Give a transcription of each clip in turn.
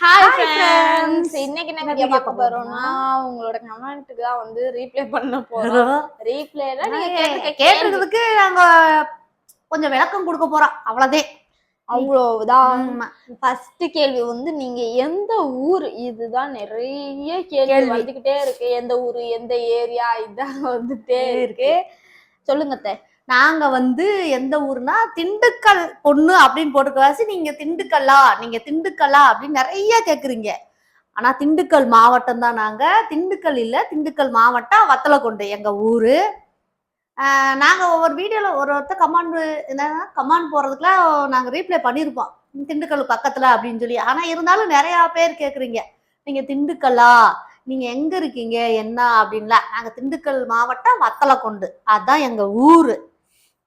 Hi friends. இன்னைக்கு என்ன video பார்க்க போறோம்னா உங்களோட கமெண்ட்டுக்கு தான் வந்து ரீப்ளை பண்ண போறோம். ரீப்ளைல நீங்க கேட்டதுக்கு நாங்க கொஞ்சம் விளக்கம் கொடுக்க போறோம். அவ்வளவுதான். அவ்வளவுதான். ஃபர்ஸ்ட் கேள்வி வந்து நீங்க எந்த ஊர்? இதுதான் நிறைய கேள்வி. வந்துகிட்டே இருக்கு. எந்த ஊரு எந்த ஏரியா? இதான் வந்துட்டே இருக்கு. சொல்லுங்க. நாங்க வந்து எந்த ஊர்னா திண்டுக்கல் பொண்ணு அப்படின்னு போட்டுக்கவாசி நீங்க திண்டுக்கல்லா நீங்க திண்டுக்கல்லா அப்படின்னு நிறைய கேக்குறீங்க. ஆனா திண்டுக்கல் மாவட்டம் தான் நாங்க. திண்டுக்கல் இல்ல திண்டுக்கல் மாவட்டம் வத்தலக்குண்டு எங்க ஊரு. நாங்க ஒவ்வொரு வீடியோல ஒரு ஒருத்தர் கமாண்ட் என்னன்னா கமாண்ட் போறதுக்குலாம் நாங்க ரீப்ளை பண்ணியிருப்போம் திண்டுக்கல் பக்கத்துல அப்படின்னு சொல்லி. ஆனா இருந்தாலும் நிறைய பேர் கேக்குறீங்க. நீங்க திண்டுக்கல்லா நீங்க எங்க இருக்கீங்க என்ன அப்படின்லாம். நாங்க திண்டுக்கல் மாவட்டம் வத்தலக்குண்டு. அதான் எங்க ஊரு.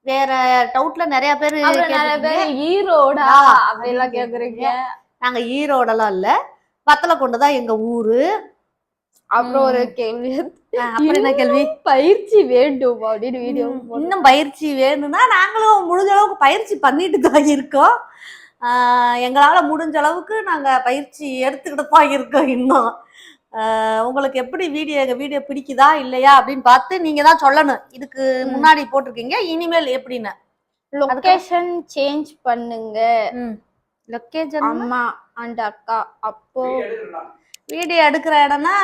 வேற டவுட்ல நிறைய பேர் நிறைய பேர் ஈரோடா? அப்படிலாம் கேக்குறீங்க. நாங்க ஈரோடெல்லாம் இல்ல. வத்தலக்குண்டு தான் எங்க ஊரு. அப்புறம் ஒரு கேள்வி. அப்புறம் என்ன கேள்வி? பயிற்சி வேண்டும் அப்படின்னு வீடியோ இன்னும் பயிற்சி வேணும்னா நாங்களும் முடிஞ்ச அளவுக்கு பயிற்சி பண்ணிட்டு தான் இருக்கோம். ஆஹ் எங்களால முடிஞ்ச அளவுக்கு நாங்க பயிற்சி எடுத்துக்கிட்டு தான் இருக்கோம் இன்னும். உங்களுக்கு எப்படி வீடியோ வீடியோ பிடிக்குதா இல்லையா அப்படின்னு பார்த்து நீங்க தான் சொல்லணும். இதுக்கு முன்னாடி போட்டிருக்கீங்க இனிமேல் எப்படின்னு? லொகேஷன் சேஞ்ச் பண்ணுங்க. லொக்கேஷன் அம்மா அண்ட் அக்கா அப்போ வீடியோ எடுக்கிற இடம்னா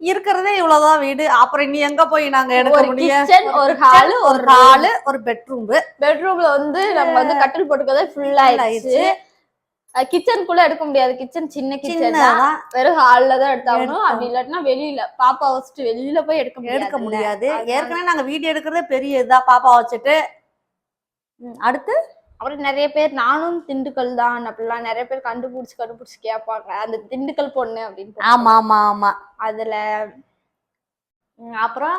இருக்கிறதே இவ்வளவுதான் வீடு. அப்புறம் இனி எங்க போய் நாங்க எடுக்க ஒரு முடியும்? கிச்சன் ஒரு ஹால் ஒரு ஹாலு ஒரு பெட்ரூம் பெட்ரூம்ல வந்து நம்ம வந்து கட்டில் போட்டுக்கதே ஃபுல் ஆயிடுச்சு. கிச்சனுக்குள்ள எடுக்க முடியாது. கிச்சன் சின்ன கிச்சன் சின்னதான் வெறும் ஹால்ல தான் எடுத்தாகணும். அப்படி இல்லாட்டினா வெளியில பாப்பா வச்சுட்டு வெளியில போய் எடுக்க முடியாது எடுக்க முடியாது. ஏற்கனவே நாங்க வீடியோ எடுக்கிறதே பெரிய இதா பாப்பா வச்சுட்டு. அடுத்து? அப்புறம் நிறைய பேர் நானும் திண்டுக்கல் தான் அப்படிலாம். நிறைய பேர் கண்டுபிடிச்சு கண்டுபிடிச்சு கேட்பாங்க. அந்த திண்டுக்கல் பொண்ணு அப்படின்னு ஆமா ஆமா ஆமா. அதுல அப்புறம்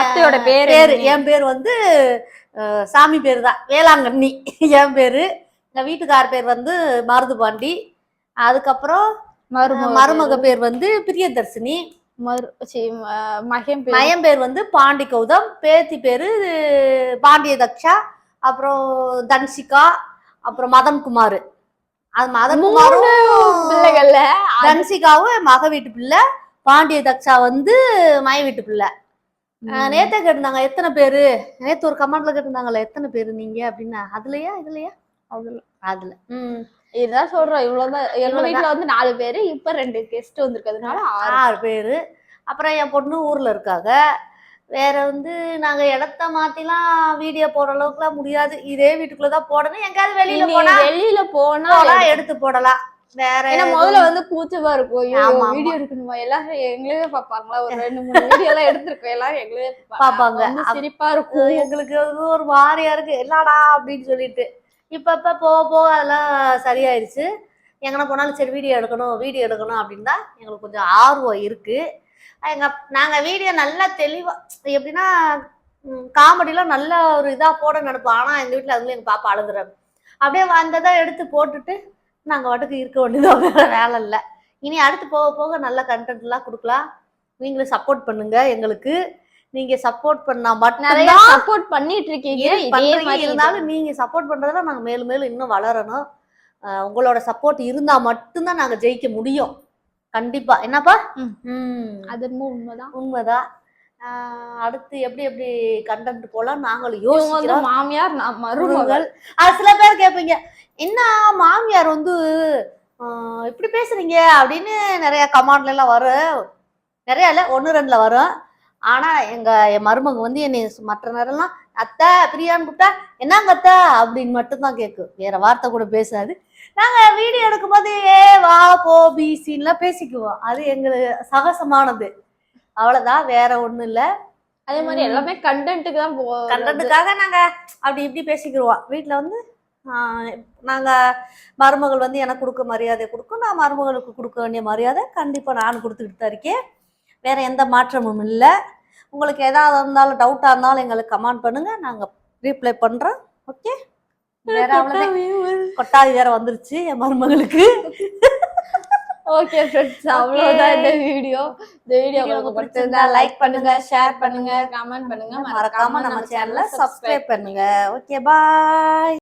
அத்தையோட பேரு? என் பேர் வந்து சாமி பேரு தான் வேளாங்கண்ணி. என் பேரு எங்க வீட்டுக்கார் பேர் வந்து மருதுபாண்டி. அதுக்கப்புறம் மருமக மருமக பேர் வந்து பிரியதர்சினி மரு மகன் மயம் பேர் வந்து பாண்டி கௌதம் பேத்தி பேரு பாண்டிய தக்ஷா அப்புறம் தன்சிகா. அப்புறம் மதன் குமார் அது மதன் குமாரும் பிள்ளைகள்ல? தன்சிகாவும் மக வீட்டு பிள்ளை. பாண்டிய தக்ஷா வந்து மய வீட்டு பிள்ளை. நேத்தே கேட்டிருந்தாங்க எத்தனை பேரு? நேத்து ஒரு கமெண்ட்ல கேட்டிருந்தாங்கல்ல எத்தனை பேரு நீங்க? அப்படின்னா அதுலயா இதுலயா? அதுல. அதுல. ம். இதுதான் சொல்றோம். இவ்வளவுதான். எங்க இவ்வளவுதான். வீட்ல வந்து நாலு பேரு இப்ப ரெண்டு கெஸ்ட் வந்திருக்கிறதுனால ஆறு. பேரு. அப்புறம் என் பொண்ணு ஊர்ல இருக்காங்க. வேற வந்து நாங்க இடத்த மாத்திலாம் வீடியோ போடுற அளவுக்குலாம் முடியாது. இதே வீட்டுக்குள்ளதான் போடணும். எங்கேயாவது வெளியில போனா வெளியில போனா எடுத்து போடலாம். வேற ஏன்னா முதல்ல வந்து கூச்சமா இருக்கும். வீடியோ எடுக்கணுமா? எல்லாரும் எங்களவே பாப்பாங்களா ஒரு ரெண்டு மூணு வீடியோ எல்லாம் எடுத்திருக்கோம். எல்லாரும் எங்களவே பாப்பாங்க. சிரிப்பா இருக்கும். எங்களுக்கு ஒரு மாதிரியா இருக்கு. என்னடா அப்படின்னு சொல்லிட்டு. இப்ப போக போக அதெல்லாம் சரியாயிருச்சு. எங்கன்னா போனாலும் சரி வீடியோ எடுக்கணும் வீடியோ எடுக்கணும் அப்படின்னு தான் எங்களுக்கு கொஞ்சம் ஆர்வம் இருக்குது எங்கள் நாங்கள் வீடியோ நல்லா தெளிவாக எப்படின்னா காமெடியெலாம் நல்ல ஒரு இதாக போட நினைப்போம். ஆனால் எங்கள் வீட்டில் அதுலேயும் எங்கள் பாப்பா அழுதுறாங்க அப்படியே வந்ததை எடுத்து போட்டுட்டு நாங்கள் வாட்டுக்கு இருக்க வேண்டியதான் வேற வேலை இல்லை. இனி அடுத்து போக போக நல்ல கண்டென்ட்லாம் கொடுக்கலாம். நீங்களும் சப்போர்ட் பண்ணுங்கள் எங்களுக்கு. நீங்க சப்போர்ட் பண்ணா நிறைய மட்டும்தான் சப்போர்ட் பண்ணிட்டு இருக்கீங்க. இருந்தாலும் நீங்க சப்போர்ட் பண்றதுல நாங்க மேலும் மேலும் இன்னும் வளரணும். உங்களோட சப்போர்ட் இருந்தா மட்டும்தான் நாங்க ஜெயிக்க முடியும். கண்டிப்பா. என்னப்பா? அது உண்மைதான். உண்மைதான். அடுத்து எப்படி எப்படி கண்டென்ட் போலாம் நாங்களும் யோசிக்கிறோம். மாமியார் மருமகள். அது சில பேர் கேட்பீங்க என்ன மாமியார் வந்து இப்படி பேசுறீங்க? அப்படின்னு நிறைய கமாண்ட்ல எல்லாம் வரும். நிறைய இல்ல ஒன்று ரெண்டுல வரும். ஆனா எங்க என் மருமக வந்து என்னை மற்ற நேரம்லாம் அத்தை பிரியான்னு கூப்பிட்டா என்னங்க அத்தை? அப்படின்னு மட்டும்தான் கேட்கும் வேற வார்த்தை கூட பேசாது. நாங்க வீடியோ எடுக்கும்போது ஏ வா போ பிசின்லாம் பேசிக்குவோம். அது எங்களுக்கு சகசமானது. அவ்வளவுதான். வேற ஒண்ணும் இல்ல. அதே மாதிரி எல்லாமே கண்டென்ட்டுக்கு தான் போ கண்டதுக்காக நாங்க அப்படி இப்படி பேசிக்கிருவோம். வீட்ல வந்து நாங்க மருமகள் வந்து எனக்கு கொடுக்க மரியாதை கொடுக்கும். நான் மருமகளுக்கு கொடுக்க வேண்டிய மரியாதை கண்டிப்பா நான் கொடுத்துக்கிட்டு தான் இருக்கேன். வேற எந்த மாற்றமும் இல்லை. உங்களுக்கு ஏதாவது இருந்தாலும் டவுட்டா இருந்தாலும் எங்களுக்கு கமெண்ட் பண்ணுங்க. நாங்க ரீப்ளை பண்றோம். ஓகே வேற அவ்வளவுதான். கொட்டாவி வேற வந்துருச்சு என் மருமகளுக்கு. ஓகே ஃப்ரெண்ட்ஸ் அவ்வளவுதான் இந்த வீடியோ இந்த வீடியோ உங்களுக்கு பிடிச்சிருந்தா லைக் பண்ணுங்க ஷேர் பண்ணுங்க. கமெண்ட் பண்ணுங்க. மறக்காம நம்ம சேனலை சப்ஸ்கிரைப் பண்ணுங்க. Okay bye